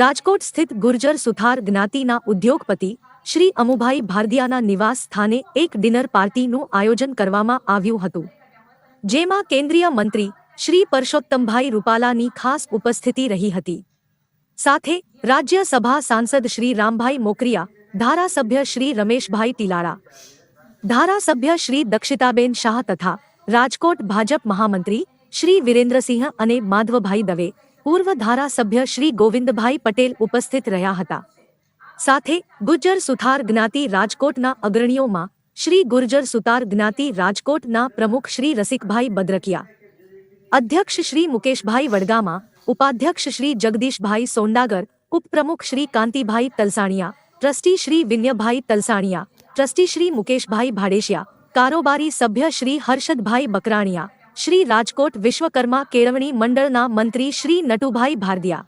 રાજકોટ સ્થિત ગુર્જર સુથાર જ્ઞાતિના ઉદ્યોગપતિ શ્રી અમુભાઈ ભારદિયાના નિવાસ સ્થાને એક ડિનર પાર્ટીનું આયોજન કરવામાં આવ્યું હતું, જેમાં કેન્દ્રીય મંત્રી શ્રી પરસોત્તમભાઈ રૂપાલાની ખાસ ઉપસ્થિતિ રહી હતી. સાથે રાજ્યસભા સાંસદ શ્રી રામભાઈ મોકરિયા, ધારાસભ્ય શ્રી રમેશભાઈ ટીલાળા ધારાસભ્ય શ્રી દક્ષિતાબેન શાહ તથા રાજકોટ ભાજપ મહામંત્રી શ્રી વિરેન્દ્રસિંહ અને માધવભાઈ દવે, પૂર્વ ધારાસભ્ય શ્રી ગોવિંદભાઈ પટેલ ઉપસ્થિત રહ્યા હતા. સાથે ગુજ્જર સુથાર જ્ઞાતિ રાજકોટના અગ્રણીઓમાં શ્રી ગુર્જર સુતાર જ્ઞાતિ રાજકોટના પ્રમુખ શ્રી રસિકભાઈ બદ્રકિયા, અધ્યક્ષ શ્રી મુકેશભાઈ વડગામા, ઉપાધ્યક્ષ શ્રી જગદીશભાઈ સોંડાગર, ઉપપ્રમુખ શ્રી કાંતિભાઈ તલસાણિયા, ટ્રસ્ટી શ્રી વિન્યભાઈ તલસાણિયા, ટ્રસ્ટી શ્રી મુકેશભાઈ ભાડેશિયા, કારોબારી સભ્ય શ્રી હર્ષદભાઈ બકરાણિયા શ્રી રાજકોટ વિશ્વકર્મા કેળવણી મંડળના મંત્રી શ્રી નટુભાઈ ભારદિયા,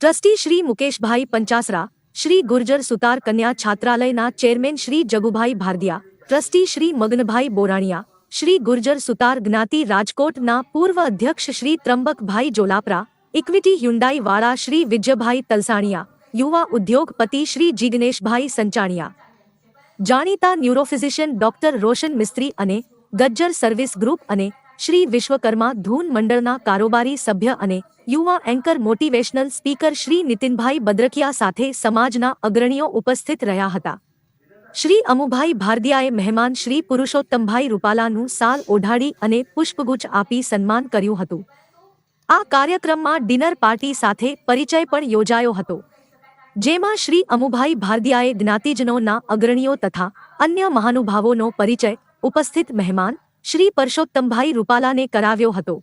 ટ્રસ્ટી શ્રી મુકેશભાઈ પંચાસરા, શ્રી ગુર્જર સુતાર કન્યા છાત્રાલયના ચેરમેન શ્રી જગુભાઈ ભારદિયા, ટ્રસ્ટી શ્રી મગનભાઈ બોરાણિયા, શ્રી ગુર્જર સુતાર જ્ઞાતિ રાજકોટના પૂર્વ અધ્યક્ષ શ્રી ત્રંબકભાઈ જોલાપરા, ઇક્વિટી હ્યુન્ડાઈ વાળા શ્રી વિજયભાઈ તલસાણિયા, યુવા ઉદ્યોગપતિ શ્રી જિગ્નેશભાઈ સંચાણિયા. જાણીતા ન્યુરોફિઝિશિયન ડોક્ટર રોશન મિસ્ત્રી અને ગજ્જર સર્વિસ ગ્રુપ અને શ્રી વિશ્વકર્મા ધૂન મંડળના કારોબારી સભ્ય અને યુવા anchor motivational speaker Shri Nitinbhai Badrakiya સાથે સમાજના અગ્રણીઓ ઉપસ્થિત રહ્યા હતા. શ્રી અમુભાઈ ભારદિયાએ મહેમાન શ્રી પુરુષોત્તમભાઈ રૂપાલાનું સાલ ઓઢાડી અને પુષ્પગુચ્છ આપી સન્માન કર્યું હતું. આ કાર્યક્રમમાં ડિનર પાર્ટી સાથે પરિચય પણ યોજાયો હતો. જેમાં શ્રી અમુભાઈ ભારદિયાએ જ્ઞાતિજનોના અગ્રણીઓ તથા અન્ય મહાનુભાવોનો પરિચય, ઉપસ્થિત મહેમાન શ્રી પરસોત્તમભાઈ રૂપાલાને કરાવ્યો હતો.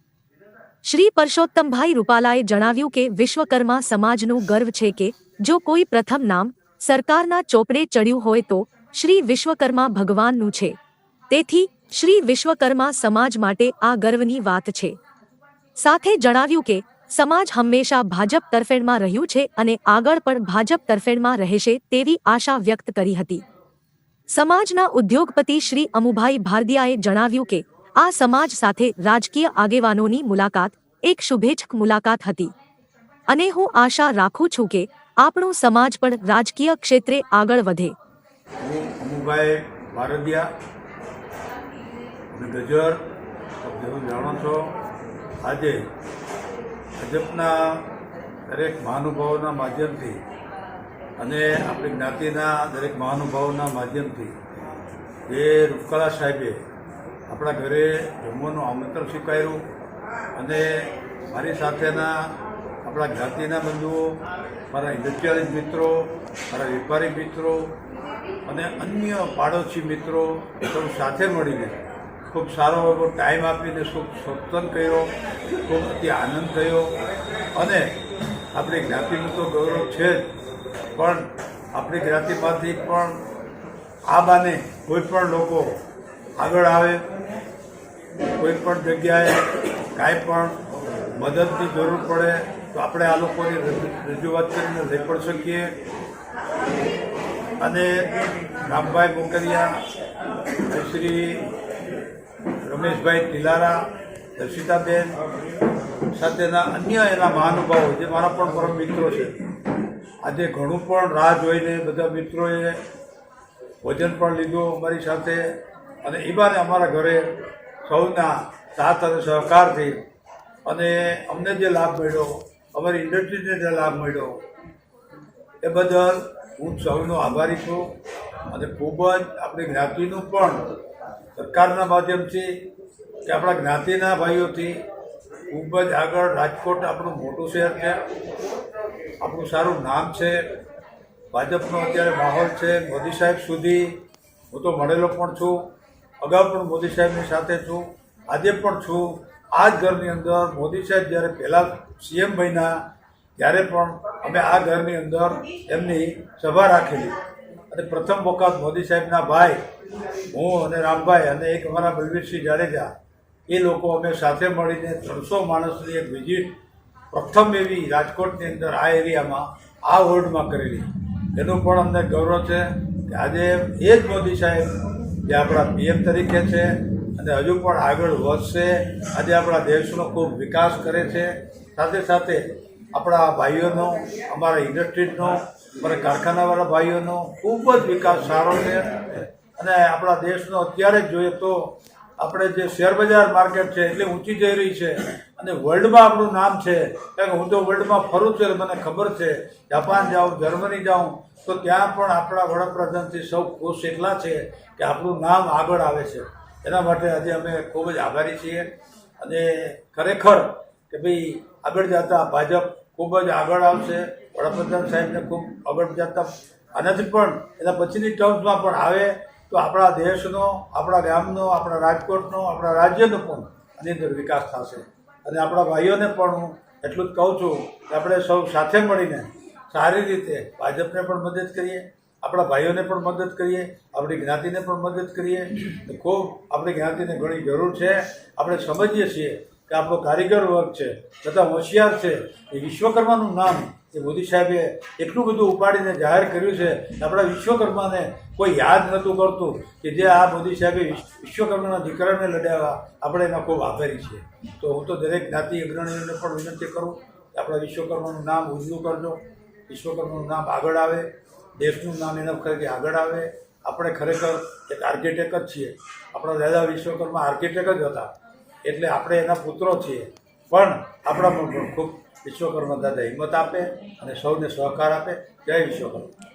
શ્રી પરસોત્તમભાઈ રૂપાલાએ જણાવ્યું કે વિશ્વકર્મા સમાજનું ગર્વ છે કે જો કોઈ પ્રથમ નામ સરકારના ચોપડે ચડ્યું હોય તો શ્રી વિશ્વકર્મા ભગવાનનું છે. તેથી શ્રી વિશ્વકર્મા સમાજ માટે આ ગર્વની વાત છે. સાથે જણાવ્યું કે સમાજ હંમેશા ભાજપ તરફેણમાં રહ્યું છે અને આગળ પણ ભાજપ તરફેણમાં રહેશે તેવી આશા વ્યક્ત કરી હતી. સમાજના ઉદ્યોગપતિ શ્રી અમુભાઈ ભારદિયાએ જણાવ્યું કે, આ સમાજ સાથે રાજકીય આગેવાનોની મુલાકાત એક શુભેચ્છક મુલાકાત હતી. અને હું આશા રાખું છું કે, આપણો સમાજ પણ રાજકીય ક્ષેત્રે આગળ વધે. આજે ભાજપના દરેક મહાનુભાવોના માધ્યમથી અને આપણી જ્ઞાતિના દરેક મહાનુભાવોના માધ્યમથી જે રૂપકળા સાહેબે આપણા ઘરે જમવાનું આમંત્રણ સ્વીકાર્યું અને મારી સાથેના આપણા જ્ઞાતિના બંધુઓ, મારા ઇન્ડસ્ટ્રીયલિસ્ટ મિત્રો, મારા વેપારી મિત્રો અને અન્ય પાડોશી મિત્રો સૌ સાથે મળીને ખૂબ સારો એવો ટાઈમ આપીને ખૂબ સત્સંગ કર્યો, ખૂબ અતિ આનંદ થયો અને આપણી જ્ઞાતિનું તો ગૌરવ છે જ. પણ આપણી જ્ઞાતિમાંથી પણ આ બાને કોઈ પણ લોકો આગળ આવે, કોઈ પણ જગ્યાએ કાંઈ પણ મદદની જરૂર પડે, તો આપણે આ લોકોની રજૂઆત કરીને લઈ પણ શકીએ. અને રામભાઈ મોકરિયા શ્રી રમેશભાઈ તિલારા દર્શિતાબેન સાથેના અન્ય એના મહાનુભાવો, જે મારા પણ પરમ મિત્રો છે. આજે ઘણું પણ રાહ જોઈને બધા મિત્રોએ ભોજન પણ લીધું અમારી સાથે. અને એ બાને અમારા ઘરે સૌના સાથ અને સહકારથી અને અમને જે લાભ મળ્યો, અમારી ઇન્ડસ્ટ્રીને જે લાભ મળ્યો, એ બદલ હું સૌનો આભારી છું. અને ખૂબ જ આપણી જ્ઞાતિનું પણ સરકારના માધ્યમથી કે આપણા જ્ઞાતિના ભાઈઓથી ખૂબ જ આગળ રાજકોટ આપણું મોટું શહેર છે. આપણું સારું નામ છે. ભાજપનો અત્યારે માહોલ છે. મોદી સાહેબ સુધી હું તો મળેલો પણ છું. અગાઉ પણ મોદી સાહેબની સાથે છું. આજે પણ છું. આ જ ઘરની અંદર મોદી સાહેબ જ્યારે પહેલાં સીએમ બન્યા, ત્યારે પણ અમે આ ઘરની અંદર એમની સભા રાખેલી. અને પ્રથમ વખત મોદી સાહેબના ભાઈ, હું અને રામભાઈ અને એક અમારા બલવીરસિંહ જાડેજા, એ લોકો અમે સાથે મળીને ત્રણસો માણસની એક વિઝિટ પ્રથમ એવી રાજકોટની અંદર આ એરિયામાં, આ વોર્ડમાં કરેલી. એનું પણ અમને ગૌરવ છે કે આજે એ જ મોદી સાહેબ જે આપણા પીએમ તરીકે છે અને હજુ પણ આગળ વધશે. આજે આપણા દેશનો ખૂબ વિકાસ કરે છે. સાથે સાથે આપણા ભાઈઓનો, અમારા ઇન્ડસ્ટ્રીઝનો, અમારા કારખાનાવાળા ભાઈઓનો ખૂબ જ વિકાસ સારો છે. અને આપણા દેશનો અત્યારે જ જોઈએ તો આપણે જે શેરબજાર માર્કેટ છે, એટલી ઊંચી જઈ રહી છે. અને વર્લ્ડમાં આપણું નામ છે. કારણ કે હું તો વર્લ્ડમાં ફરું છું એટલે મને ખબર છે. જાપાન જાઉં, જર્મની જાઉં, તો ત્યાં પણ આપણા વડાપ્રધાનથી સૌ ખુશ એટલા છે કે આપણું નામ આગળ આવે છે. એના માટે આજે અમે ખૂબ જ આભારી છીએ. અને ખરેખર કે ભાઈ આગળ જતા ભાજપ ખૂબ જ આગળ આવશે. વડાપ્રધાન સાહેબને ખૂબ આગળ જતા. આનાથી પણ એના પછીની ટર્મ્સમાં પણ આવે તો આપણા દેશનો, આપણા ગામનો, આપણા રાજકોટનો, આપણા રાજ્યનો પણ આની અંદર વિકાસ થશે. અને આપણા ભાઈઓને પણ હું એટલું જ કહું છું કે આપણે સૌ સાથે મળીને સારી રીતે ભાજપને પણ મદદ કરીએ, આપણા ભાઈઓને પણ મદદ કરીએ, આપણી જ્ઞાતિને પણ મદદ કરીએ. ખૂબ આપણી જ્ઞાતિને ઘણી જરૂર છે. આપણે સમજીએ છીએ કે આપણો કારીગર વર્ગ છે, બધા હોશિયાર છે. એ વિશ્વકર્માનું નામ એ મોદી સાહેબે એટલું બધું ઉપાડીને જાહેર કર્યું છે કે આપણા વિશ્વકર્માને કોઈ યાદ નહોતું કરતું કે જે આ મોદી સાહેબે વિશ્વકર્માના દીકરાને લડાવ્યા, આપણે એના ખૂબ આભારી છીએ. તો હું તો દરેક જ્ઞાતિ અગ્રણીઓને પણ વિનંતી કરું કે આપણા વિશ્વકર્માનું નામ ઉજળું કરજો. વિશ્વકર્માનું નામ આગળ આવે. દેશનું નામ એના ખરેખર આગળ આવે. આપણે ખરેખર એક આર્કિટેક્ટ જ છીએ. આપણા દાદા વિશ્વકર્મા આર્કિટેક્ટ જ હતા. એટલે આપણે એના પુત્રો છીએ. પણ આપણા પણ ખૂબ વિશ્વકર્મા દાદા હિંમત આપે અને સૌને સહકાર આપે. જય વિશ્વકર્મા.